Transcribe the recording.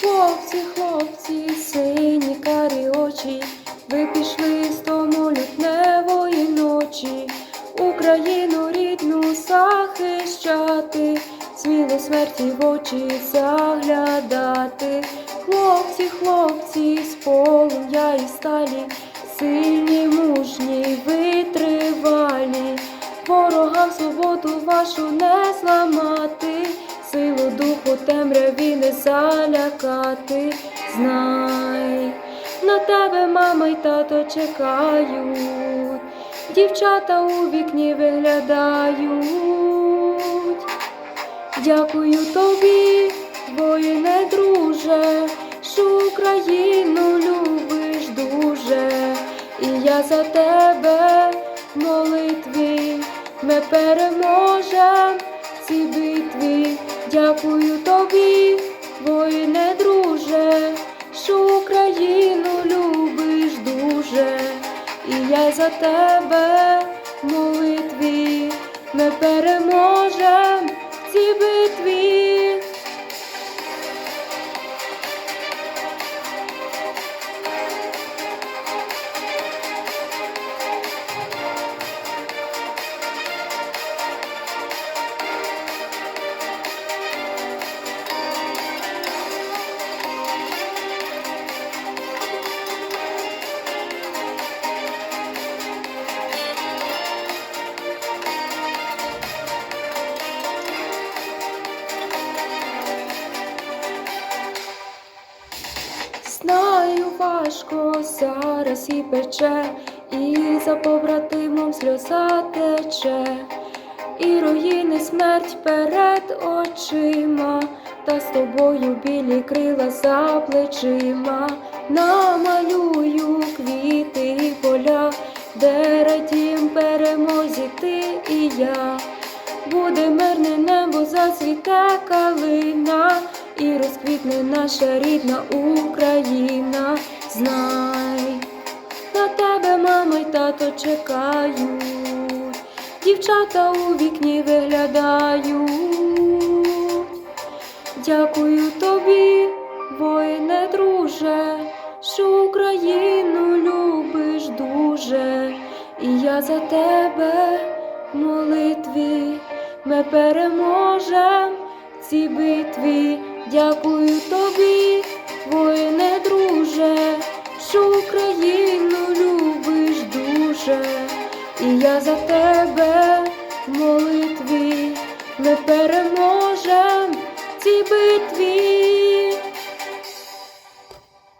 Хлопці, хлопці, сині карі очі, ви пішли з тому лютневої ночі, Україну рідну захищати, сміло смерті в очі заглядати. Хлопці, хлопці, з полум'я і сталі, сильні, мужні, витривалі, ворогам свободу вашу не зламати, духу темряві не залякати. Знай, на тебе мама й тато чекають, дівчата у вікні виглядають. Дякую тобі, воїне друже, що Україну любиш дуже, і я за тебе молитві ми переможем цій битві. Дякую тобі, воїне друже, що Україну любиш дуже, і я за тебе молитві ми переможем в цій битві. Знаю, важко зараз і пече, і за побратимом сльоза тече, і руїни смерть перед очима, та з тобою білі крила за плечима, намалюю квіти і поля, де радім перемозі ти і я. Буде мирне небо, калина, і розквітне наша рідна Україна. Знай, на тебе мама й тато чекають, дівчата у вікні виглядають. Дякую тобі, воїне друже, що Україну любиш дуже, і я за тебе молитві ми переможем в цій битві. Дякую тобі, воїне друже, що Україну любиш дуже, і я за тебе в молитві не переможем в цій битві.